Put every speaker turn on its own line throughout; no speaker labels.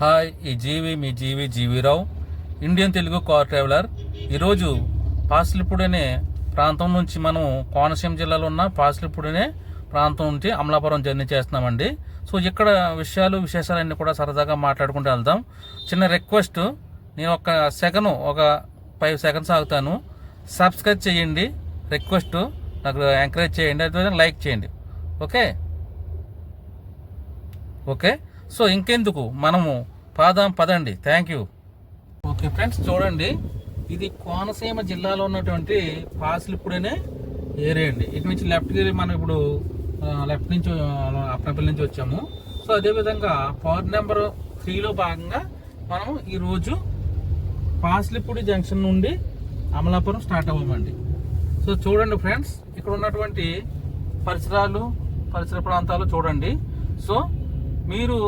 Hi ఈ జీవి మీ GV GV Rao Indian Telugu car traveller. ఈరోజు పాసిలిపూడి అనే ప్రాంతం నుంచి మనం కోనసీమ జిల్లాలో ఉన్న పాసిలిపూడి అనే ప్రాంతం నుంచి అమలాపురం జర్నీ చేస్తున్నామండి. సో ఇక్కడ విషయాలు విశేషాలన్నీ కూడా సరదాగా మాట్లాడుకుంటూ వెళ్దాం. చిన్న రిక్వెస్ట్ నేను ఒక సెకండ్ ఒక ఫైవ్ సెకండ్స్ ఆగుతాను. సబ్స్క్రైబ్ చేయండి. రిక్వెస్ట్ నాకు ఎంకరేజ్ చేయండి. అదే లైక్ చేయండి. ఓకే? ఓకే? సో ఇంకెందుకు? మనము పాదాం పదండి. థ్యాంక్ యూ ఓకే ఫ్రెండ్స్ చూడండి. ఇది కోనసీమ జిల్లాలో ఉన్నటువంటి పాసిలిప్పుడనే ఏరియా అండి. ఇటు నుంచి లెఫ్ట్కి మనం ఇప్పుడు లెఫ్ట్ నుంచి అప్పనపల్లి నుంచి వచ్చాము. సో అదేవిధంగా పవర్ నెంబర్ త్రీలో భాగంగా మనం ఈరోజు పాసిలిప్పుడి జంక్షన్ నుండి అమలాపురం స్టార్ట్ అవ్వమండి. సో చూడండి ఫ్రెండ్స్ ఇక్కడ ఉన్నటువంటి పరిసరాలు పరిసర ప్రాంతాలు చూడండి. సో మీరు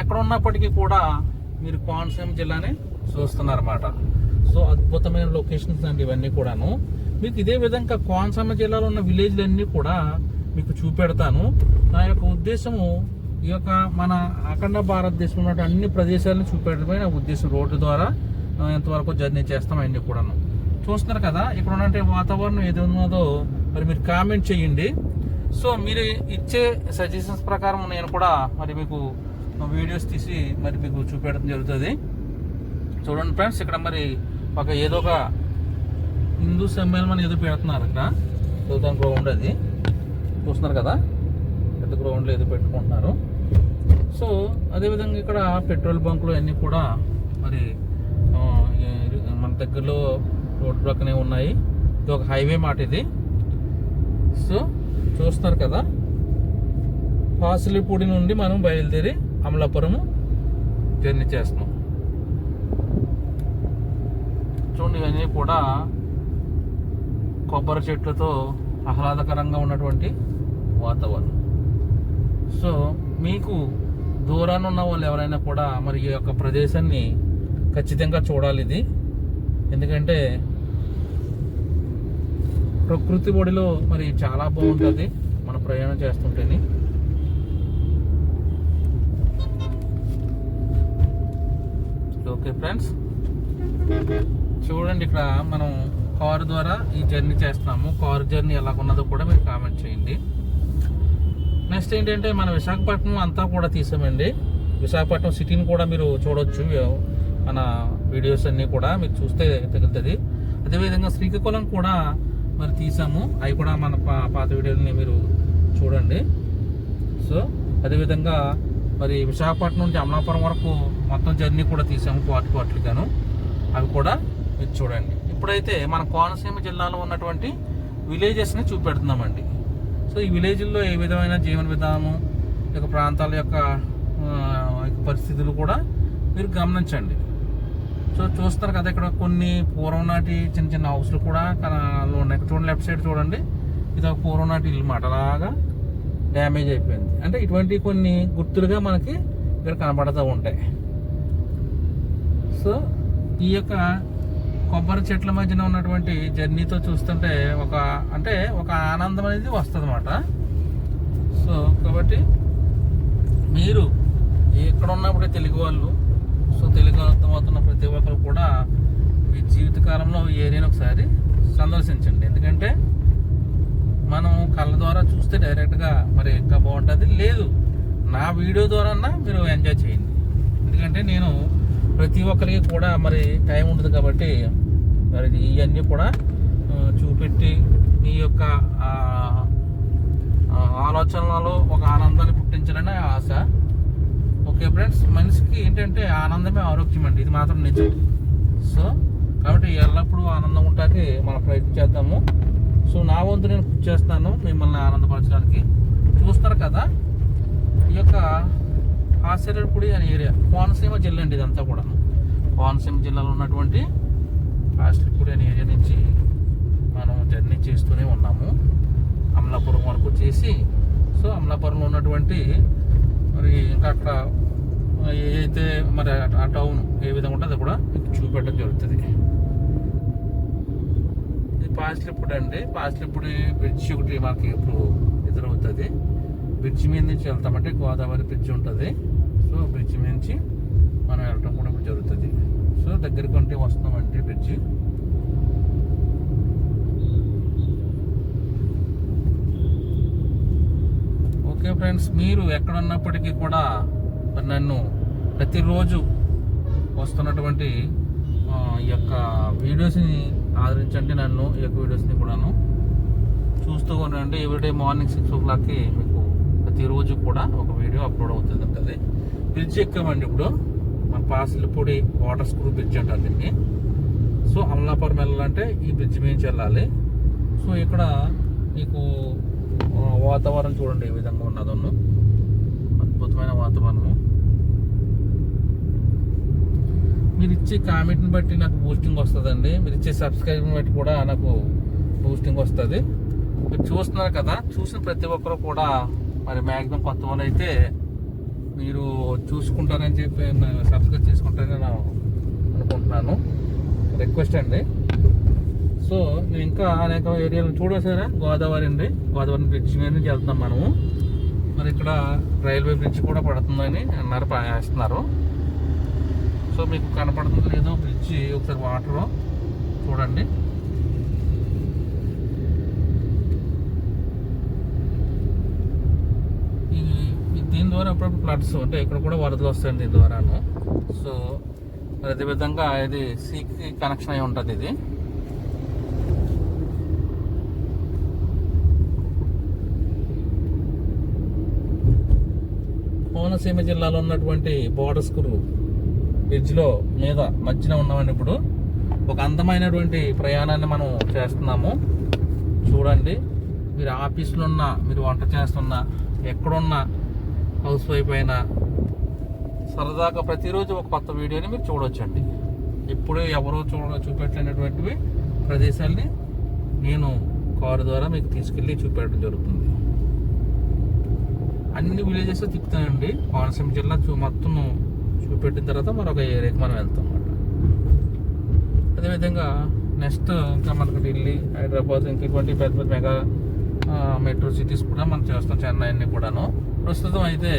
ఎక్కడ ఉన్నప్పటికీ కూడా మీరు కోనసీమ జిల్లాని చూస్తున్నారన్నమాట. సో అద్భుతమైన లొకేషన్స్ అండి ఇవన్నీ కూడాను. మీకు ఇదే విధంగా కోనసీమ జిల్లాలో ఉన్న విలేజ్లన్నీ కూడా మీకు చూపెడతాను. నా యొక్క ఉద్దేశము ఈ యొక్క మన అఖండ భారతదేశంలో ఉన్న అన్ని ప్రదేశాలను చూపెట్టడమే నా ఉద్దేశం రోడ్డు ద్వారా ఎంతవరకు జర్నీ చేస్తాం అన్నీ కూడాను. చూస్తున్నారు కదా ఇక్కడ ఉన్నటువంటి వాతావరణం ఏది ఉన్నదో మరి మీరు కామెంట్ చేయండి. సో మీరు ఇచ్చే సజెషన్స్ ప్రకారం నేను కూడా మరి మీకు వీడియోస్ తీసి మరి మీకు చూపెట్టడం జరుగుతుంది. చూడండి ఫ్రెండ్స్ ఇక్కడ మరి ఒక ఏదో ఒక హిందూ సమ్మేళనం ఏదో పెడుతున్నారు ఇక్కడ సో గ్రౌండ్ అది. చూస్తున్నారు కదా? పెద్ద గ్రౌండ్లో ఏదో పెట్టుకుంటున్నారు. సో అదేవిధంగా ఇక్కడ పెట్రోల్ బంకులు అన్నీ కూడా మరి మన దగ్గరలో రోడ్ ప్రక్కనే ఉన్నాయి. ఇది ఒక హైవే మాట ఇది. సో చూస్తున్నారు కదా? పాసులిపూడి నుండి మనం బయలుదేరి అమలాపురము జర్నీ చేస్తున్నాం. చూడండి ఇవన్నీ కూడా కొబ్బరి చెట్లతో ఆహ్లాదకరంగా ఉన్నటువంటి వాతావరణం. సో మీకు దూరాన ఉన్న వాళ్ళు ఎవరైనా కూడా మరి ఈ యొక్క ప్రదేశాన్ని ఖచ్చితంగా చూడాలి ఇది. ఎందుకంటే ప్రకృతి ఒడిలో మరి చాలా బాగుంటుంది మన ప్రయాణం చేస్తుంటేని. Okay friends. చూడండి ఇక్కడ మనం కారు ద్వారా ఈ జర్నీ చేస్తున్నాము. కారు జర్నీ ఎలా ఉన్నదో కూడా మీరు కామెంట్ చేయండి. నెక్స్ట్ ఏంటంటే మన విశాఖపట్నం అంతా కూడా తీసామండి. విశాఖపట్నం సిటీని కూడా మీరు చూడొచ్చు. మన వీడియోస్ అన్నీ కూడా మీరు చూస్తే తగులుతుంది అదేవిధంగా శ్రీకాకుళం కూడా మరి తీసాము. అవి కూడా మన పా- పాత వీడియోని మీరు చూడండి. సో అదేవిధంగా మరి విశాఖపట్నం నుంచి అమలాపురం వరకు మొత్తం జర్నీ కూడా తీసాము పార్ట్ పార్ట్లుగాను అవి కూడా మీరు చూడండి. ఇప్పుడైతే మన కోనసీమ జిల్లాలో ఉన్నటువంటి విలేజెస్ని చూపెడుతున్నామండి. సో ఈ విలేజ్ల్లో ఏ విధమైన జీవన విధానము యొక్క ప్రాంతాల యొక్క పరిస్థితులు కూడా మీరు గమనించండి. సో చూస్తారు కదా ఇక్కడ కొన్ని పూర్వం నాటి చిన్న చిన్న హౌస్లు కూడా ఉన్నాయి. చూడండి లెఫ్ట్ సైడ్ చూడండి. ఇది ఒక పూర్వం నాటి ఇల్లు మాట అలాగా డ్యామేజ్ అయిపోయింది. అంటే ఇటువంటి కొన్ని గుర్తులుగా మనకి ఇక్కడ కనబడుతూ ఉంటాయి. సో ఈ యొక్క కొబ్బరి చెట్ల మధ్యన ఉన్నటువంటి జర్నీతో చూస్తుంటే ఒక అంటే ఒక ఆనందం అనేది వస్తుంది అనమాట సో కాబట్టి మీరు ఎక్కడ ఉన్నప్పుడు తెలుగు వాళ్ళు సో తెలుగు అర్థమవుతున్న ప్రతి ఒక్కరు కూడా మీ జీవితకాలంలో ఈ ఏరియాని ఒకసారి సందర్శించండి. ఎందుకంటే మనం కళ్ళ ద్వారా చూస్తే డైరెక్ట్గా మరి ఇంకా బాగుంటుంది. లేదు నా వీడియో ద్వారా మీరు ఎంజాయ్ చేయండి. ఎందుకంటే నేను ప్రతి ఒక్కరికి కూడా మరి టైం ఉండదు కాబట్టి మరి ఇవన్నీ కూడా చూపెట్టి మీ యొక్క ఆలోచనలలో ఒక ఆనందాన్ని పుట్టించాలని ఆశ. ఓకే ఫ్రెండ్స్ మనిషికి ఏంటంటే ఆనందమే ఆరోగ్యం అండి. ఇది మాత్రం నిజం. సో కాబట్టి ఎల్లప్పుడూ ఆనందం ఉంటాకి మనం ప్రయత్నం చేద్దాము. సో నా వంతు నేను కృషి చేస్తాను మిమ్మల్ని ఆనందపరచడానికి. చూస్తారు కదా ఈ యొక్క ఆశ్చర్యపుడి అనే ఏరియా కోనసీమ జిల్లా అండి ఇదంతా కూడా కోనసీమ జిల్లాలో ఉన్నటువంటి ఆశ్చర్యపుడి అనే ఏరియా నుంచి మనం జర్నీ చేస్తూనే ఉన్నాము. అమలాపురం వరకు చేసి సో అమలాపురంలో ఉన్నటువంటి మరి ఇంకా అక్కడ ఏదైతే మరి ఆ- టౌన్ ఏ విధంగా ఉంటుందో అది కూడా మీకు చూపెట్టడం జరుగుతుంది. ఇది పాస్లిప్పుడు అండి. పాస్లిప్పుడు బ్రిడ్జ్ ఒకటి మాకు ఇప్పుడు ఎదురవుతుంది. బ్రిడ్జ్ మీద నుంచి వెళ్తామంటే గోదావరి బ్రిడ్జ్ ఉంటుంది. సో బ్రిడ్జ్ మీద నుంచి మనం వెళ్ళటం కూడా ఇప్పుడు జరుగుతుంది. సో దగ్గరికి ఉంటే వస్తామంటే బ్రిడ్జ్ ఓకే ఫ్రెండ్స్ మీరు ఎక్కడ ఉన్నప్పటికీ కూడా మరి నన్ను ప్రతిరోజు వస్తున్నటువంటి ఈ యొక్క వీడియోస్ని ఆదరించండి నన్ను ఈ యొక్క వీడియోస్ని కూడాను. చూస్తూ ఉండండి. ఎవ్రీడే మార్నింగ్ సిక్స్ ఓ క్లాక్కి మీకు ప్రతిరోజు కూడా ఒక వీడియో అప్లోడ్ అవుతుంది ఉంటుంది. బ్రిడ్జ్ ఎక్కామండి ఇప్పుడు. మన పాసిలపూడి వాటర్ స్క్రూ బ్రిడ్జ్ అంటారు దీన్ని. సో అమలాపురం వెళ్ళాలంటే ఈ బ్రిడ్జ్ మీద వెళ్ళాలి. సో ఇక్కడ మీకు వాతావరణం చూడండి ఏ విధంగా ఉన్నదన్ను అద్భుతమైన వాతావరణము మీరు ఇచ్చే కామెంట్ని బట్టి నాకు బూస్టింగ్ వస్తుందండి. మీరు ఇచ్చే సబ్స్క్రైబ్ని బట్టి కూడా నాకు బూస్టింగ్ వస్తుంది. మీరు చూస్తున్నారు కదా చూసిన ప్రతి ఒక్కరు కూడా మరి మ్యాక్సిమం కొత్త వాళ్ళు అయితే మీరు చూసుకుంటారని చెప్పి సబ్స్క్రైబ్ చేసుకుంటారని నేను అనుకుంటున్నాను. రిక్వెస్ట్ అండి. సో నేను ఇంకా అనేక ఏరియాలను చూడసారా గోదావరి అండి. గోదావరి బ్రిడ్జ్ మీద నుంచి వెళ్తున్నాం మనము. మరి ఇక్కడ రైల్వే బ్రిడ్జ్ కూడా పడుతుందని అన్నారు పా- వేస్తున్నారు. సో మీకు కనపడుతుంది లేదో బ్రిడ్జ్ ఒకసారి వాటర్ చూడండి. ఈ దీని ద్వారా అప్పుడప్పుడు ఫ్లడ్స్ అంటే ఇక్కడ కూడా వరదలు వస్తాయండి దీని ద్వారాను. సో మరి అదేవిధంగా ఇది సీకి కనెక్షన్ అయి ఉంటుంది ఇది. కోనసీమ జిల్లాలో ఉన్నటువంటి బోర్డర్స్కు బ్రిడ్జ్లో మీద మధ్యన ఉన్నామండి ఇప్పుడు. ఒక అందమైనటువంటి ప్రయాణాన్ని మనం చేస్తున్నాము. చూడండి. మీరు ఆఫీసులో ఉన్నా మీరు వంట చేస్తున్నా ఎక్కడున్నా హౌస్ వైఫ్ అయినా సరదాగా ప్రతిరోజు ఒక కొత్త వీడియోని మీరు చూడొచ్చండి. ఇప్పుడు ఎవరో చూడ చూపెట్టలేనటువంటివి ప్రదేశాల్ని నేను కారు ద్వారా మీకు తీసుకెళ్ళి చూపెట్టడం జరుగుతుంది. అన్ని విలేజెస్ తిప్పుతానండి. కోనసీమ జిల్లా చూ మొత్తం చూపెట్టిన తర్వాత మరొక ఏరియాకి మనం వెళ్తాం అన్నమాట. అదేవిధంగా నెక్స్ట్ ఇంకా మనకు ఢిల్లీ హైదరాబాద్ ఇంక ఇటువంటి పెద్ద పెద్ద మెగా మెట్రో సిటీస్ కూడా మనం చేస్తాం చెన్నై అన్ని కూడాను. ప్రస్తుతం అయితే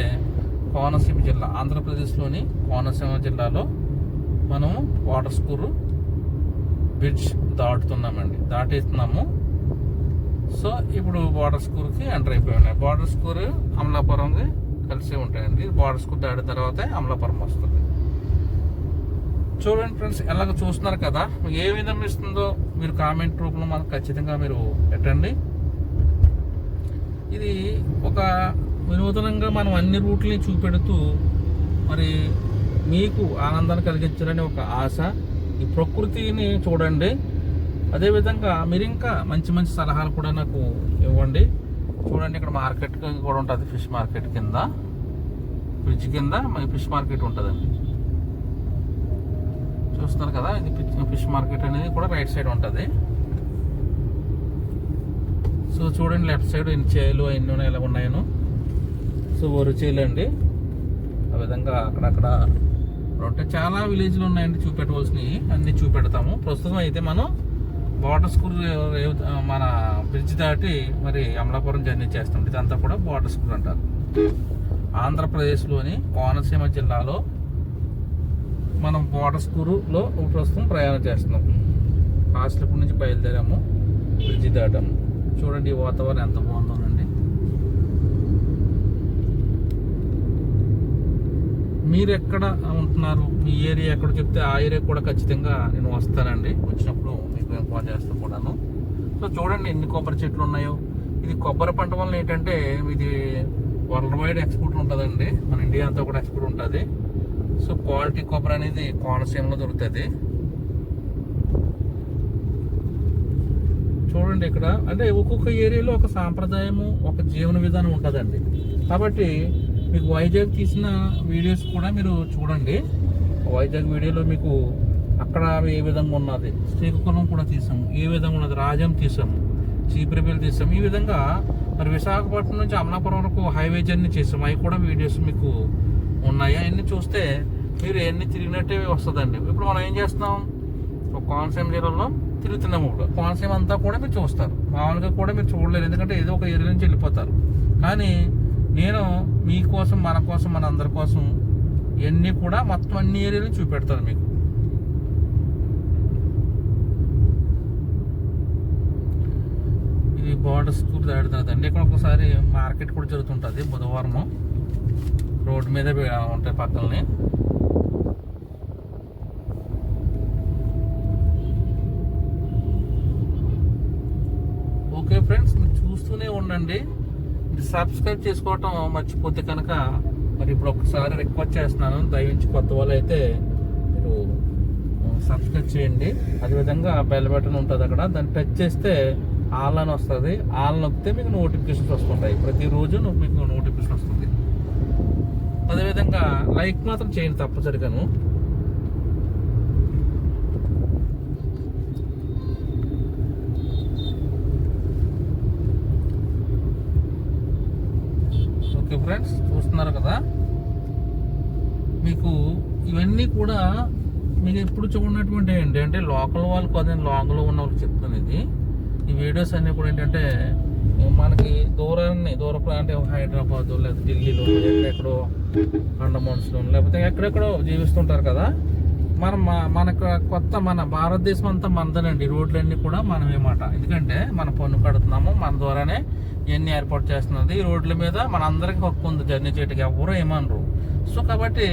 కోనసీమ జిల్లా ఆంధ్రప్రదేశ్లోని కోనసీమ జిల్లాలో మనం వాటర్ స్కూరు బ్రిడ్జ్ దాటుతున్నామండి దాటేస్తున్నాము. సో ఇప్పుడు బార్డర్ స్కూర్కి ఎంటర్ ఉన్నాయి బార్డర్ స్కూర్ అమలాపురంకి కలిసి ఉంటాయండి. బార్డర్ స్కూల్ తర్వాత తర్వాతే అమలాపురం వస్తుంది. చూడండి ఫ్రెండ్స్ ఎలాగ చూస్తున్నారు కదా? ఏ విధంగా ఇస్తుందో మీరు కామెంట్ రూపంలో మనకు ఖచ్చితంగా మీరు పెట్టండి. ఇది ఒక వినూతనంగా మనం అన్ని రూట్లని చూపెడుతూ మరి మీకు ఆనందాన్ని కలిగించాలని ఒక ఆశ. ఈ ప్రకృతిని చూడండి. అదేవిధంగా మీరు ఇంకా మంచి మంచి సలహాలు కూడా నాకు ఇవ్వండి. చూడండి ఇక్కడ మార్కెట్ కూడా ఉంటుంది ఫిష్ మార్కెట్ కింద. ఫ్రిడ్జ్ కింద ఫిష్ మార్కెట్ ఉంటుందండి. చూస్తున్నారు కదా ఇది ఫిష్- ఫిష్ మార్కెట్ అనేది కూడా రైట్ సైడ్ ఉంటుంది. సో చూడండి లెఫ్ట్ సైడ్ ఎన్ని చేలు ఎన్ని ఉన్నాయి ఎలా ఉన్నాయను సో వరి చేలు అండి. ఆ విధంగా అక్కడక్కడ ఉంటాయి. చాలా విలేజ్లు ఉన్నాయండి చూపెట్టవలసినవి. అన్నీ చూపెడతాము. ప్రస్తుతం అయితే మనం బోర్డర్ స్కూల్ మన బ్రిడ్జ్ దాటి మరి అమలాపురం జర్నీ చేస్తాం ఇదంతా కూడా బోర్డర్ స్కూల్ అంటారు. ఆంధ్రప్రదేశ్లోని కోనసీమ జిల్లాలో మనం బోర్డర్ స్కూల్లో ప్రస్తుతం ప్రయాణం చేస్తున్నాం. హాస్టల్ నుంచి బయలుదేరాము? బ్రిడ్జ్ దాటాము. చూడండి వాతావరణం ఎంత బాగుందో. మీరు ఎక్కడ ఉంటున్నారు? మీ ఏరియా ఎక్కడ చెప్తే ఆ ఏరియా కూడా ఖచ్చితంగా నేను వస్తానండి. వచ్చినప్పుడు మీకు ఇన్ఫార్మ్ చేస్తాను కూడాను. సో చూడండి ఎన్ని కొబ్బరి చెట్లు ఉన్నాయో. ఇది కొబ్బరి పంట వల్ల ఏంటంటే ఇది వరల్డ్ వైడ్ ఎక్స్పోర్ట్ ఉంటుందండి. మన ఇండియా అంతా కూడా ఎక్స్పోర్ట్ ఉంటుంది. సో క్వాలిటీ కొబ్బరి అనేది కోనసీమలో దొరుకుతుంది. చూడండి ఇక్కడ. అంటే ఒక్కొక్క ఏరియాలో ఒక సాంప్రదాయము ఒక జీవన విధానం ఉంటుందండి. కాబట్టి మీకు వైజాగ్ తీసిన వీడియోస్ కూడా మీరు చూడండి. వైజాగ్ వీడియోలో మీకు అక్కడ ఏ విధంగా ఉన్నది శ్రీకాకుళం కూడా తీసాము. ఏ విధంగా ఉన్నది రాజం తీసాము. చీపురపల్లి తీసాము. ఈ విధంగా మరి విశాఖపట్నం నుంచి అమలాపురం వరకు హైవే జర్నీ చేసాము. అవి కూడా వీడియోస్ మీకు ఉన్నాయి. అవన్నీ చూస్తే మీరు ఎన్ని తిరిగినట్టే వస్తుందండి. ఇప్పుడు మనం ఏం చేస్తున్నాం? ఒక కోనసీమ జిల్లాలో తిరుగుతున్నాము ఇప్పుడు. కోనసీమ అంతా కూడా మీరు చూస్తారు. మామూలుగా కూడా మీరు చూడలేరు. ఎందుకంటే ఏదో ఒక ఏరియా నుంచి వెళ్ళిపోతారు. కానీ నేను మీకోసం మన కోసం మన అందరి కోసం ఇవన్నీ కూడా మొత్తం అన్ని ఏరియాలు చూపెడతారు మీకు. ఇది బార్డర్ స్కూల్ దాడుతుంది అండి. ఇక్కడ ఒకసారి మార్కెట్ కూడా జరుగుతుంటుంది బుధవారం. రోడ్డు మీద ఉంటాయి పక్కనే ఓకే ఫ్రెండ్స్ మీరు చూస్తూనే ఉండండి. సబ్స్క్రైబ్ చేసుకోవటం మర్చిపోతే కనుక మరి ఇప్పుడు ఒకసారి రిక్వెస్ట్ చేస్తున్నాను. దయవించి కొత్త వాళ్ళు అయితే మీరు సబ్స్క్రైబ్ చేయండి. అదేవిధంగా బెల్ బటన్ ఉంటుంది అక్కడ. దాన్ని టచ్ చేస్తే ఆల్ అని వస్తుంది. ఆల్ నొక్కితే మీకు నోటిఫికేషన్స్ వస్తుంటాయి. ప్రతిరోజు మీకు నోటిఫికేషన్ వస్తుంది. అదేవిధంగా లైక్ మాత్రం చేయండి తప్పనిసరిగాను ఓకే ఫ్రెండ్స్ చూస్తున్నారు కదా? మీకు ఇవన్నీ కూడా మీకు ఎప్పుడు చూడనటువంటి ఏంటి? అంటే లోకల్ వాళ్ళకు అదే లాంగ్లో ఉన్న వాళ్ళకి చెప్తాను ఇది. ఈ వీడియోస్ అన్నీ కూడా ఏంటంటే మనకి దూరాన్ని దూర అంటే హైదరాబాద్ లేకపోతే ఢిల్లీలో ఎక్కడెక్కడో అండమాన్స్లో లేకపోతే ఎక్కడెక్కడో జీవిస్తుంటారు కదా. మనం మనకు కొత్త మన భారతదేశం అంతా మనదనండి రోడ్లన్నీ కూడా మనమే మాట. ఎందుకంటే మన పన్ను కడుతున్నాము మన ద్వారానే ఇవన్నీ ఏర్పాటు చేస్తున్నది. ఈ రోడ్ల మీద మన అందరికి హక్కు ఉంది జర్నీ చేయడానికి ఎవరు ఏమనరు. సో కాబట్టి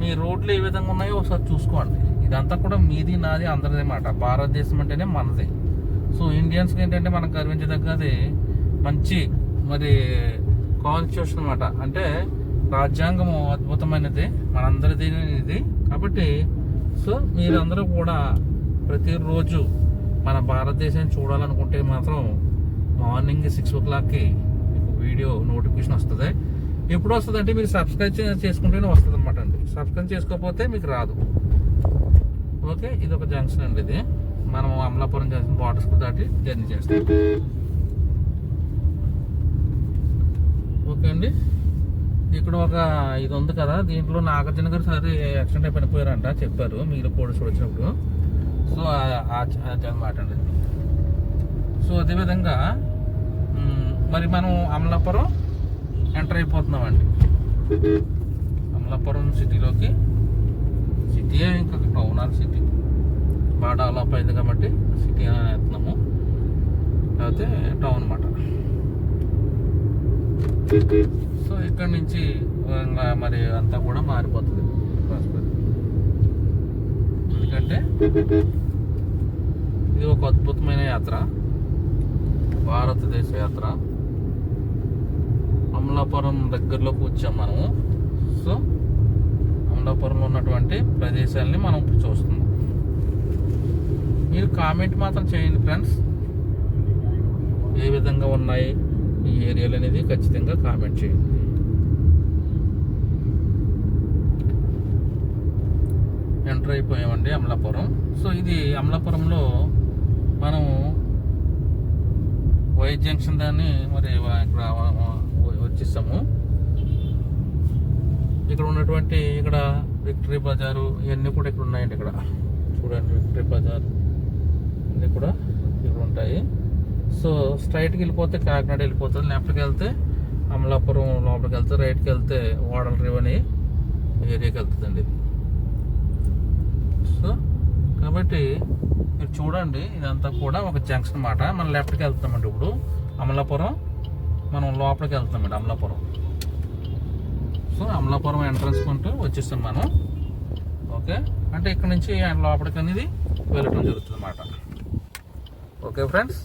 మీ రోడ్లు ఏ విధంగా ఉన్నాయో ఒకసారి చూసుకోండి. ఇదంతా కూడా మీది నాది అందరిది మాట. భారతదేశం అంటేనే మనది. సో ఇండియన్స్కి ఏంటంటే మనం గర్వించదగ్గది మంచి మరి కాన్స్టిట్యూషన్ అనమాట అంటే రాజ్యాంగము అద్భుతమైనది. మనందరిది ఇది కాబట్టి సో మీరందరూ కూడా ప్రతిరోజు మన భారతదేశాన్ని చూడాలనుకుంటే మాత్రం మార్నింగ్ సిక్స్ ఓ క్లాక్కి మీకు వీడియో నోటిఫికేషన్ వస్తుంది. ఎప్పుడు వస్తుంది అంటే మీరు సబ్స్క్రైబ్ చేసుకుంటేనే వస్తుంది అనమాట అండి. సబ్స్క్రైబ్ చేసుకోకపోతే మీకు రాదు. ఓకే ఇది ఒక జంక్షన్ అండి ఇది. మనం అమలాపురం జంక్షన్ బార్డర్స్ దాటి జర్నీ చేస్తాం. ఓకే అండి. ఇక్కడ ఒక ఇది ఉంది కదా దీంట్లో నాగార్జున గారు సరే యాక్సిడెంట్ అయిపోయిన పోయారంట చెప్పారు మీరు కూడా చూడొచ్చినప్పుడు. సో అది అనమాట అండి సో అదేవిధంగా మరి మనం అమలాపురం ఎంటర్ అయిపోతున్నామండి. అమలాపురం సిటీలోకి. సిటీ ఇంకా టౌన్ ఆర్ సిటీ. బాగా డెవలప్ అయింది కాబట్టి సిటీ అని వెళ్తున్నాము లేకపోతే టౌన్ అనమాట సో ఇక్కడ నుంచి మరి అంతా కూడా మారిపోతుంది ఎందుకంటే ఇది ఒక అద్భుతమైన యాత్ర. భారతదేశ యాత్ర. అమలాపురం దగ్గరలోకి వచ్చాం మనము. సో అమలాపురంలో ఉన్నటువంటి ప్రదేశాలని మనం చూస్తున్నాం. మీరు కామెంట్ మాత్రం చేయండి ఫ్రెండ్స్. ఏ విధంగా ఉన్నాయి ఈ ఏరియాలు అనేది ఖచ్చితంగా కామెంట్ చేయండి. ఎంటర్ అయిపోయామండి అమలాపురం. సో ఇది అమలాపురంలో మనము వై జంక్షన్ దాన్ని మరి ఇక్కడ వచ్చేసాము. ఇక్కడ ఉన్నటువంటి ఇక్కడ విక్టరీ బజారు ఇవన్నీ కూడా ఇక్కడ ఉన్నాయండి ఇక్కడ. చూడండి విక్టరీ బజార్ ఇవన్నీ కూడా ఇక్కడ ఉంటాయి. సో స్ట్రైట్కి వెళ్ళిపోతే కాకినాడ వెళ్ళిపోతుంది. లెఫ్ట్కి వెళ్తే అమలాపురం లోపలికి వెళ్తే రైట్కి వెళ్తే ఓడల రివ్ అని ఏరియాకి వెళ్తుందండి. సో కాబట్టి మీరు చూడండి ఇదంతా కూడా ఒక జంక్షన్ మాట మనం లెఫ్ట్కి వెళ్తామండి ఇప్పుడు. అమలాపురం మనం లోపలికి వెళ్తామండి అమలాపురం. సో అమలాపురం ఎంట్రన్స్ కొంటూ వచ్చేస్తాం మనం. ఓకే? అంటే ఇక్కడ నుంచి లోపలికి అనేది వెళ్ళటం జరుగుతుంది అన్నమాట ఓకే ఫ్రెండ్స్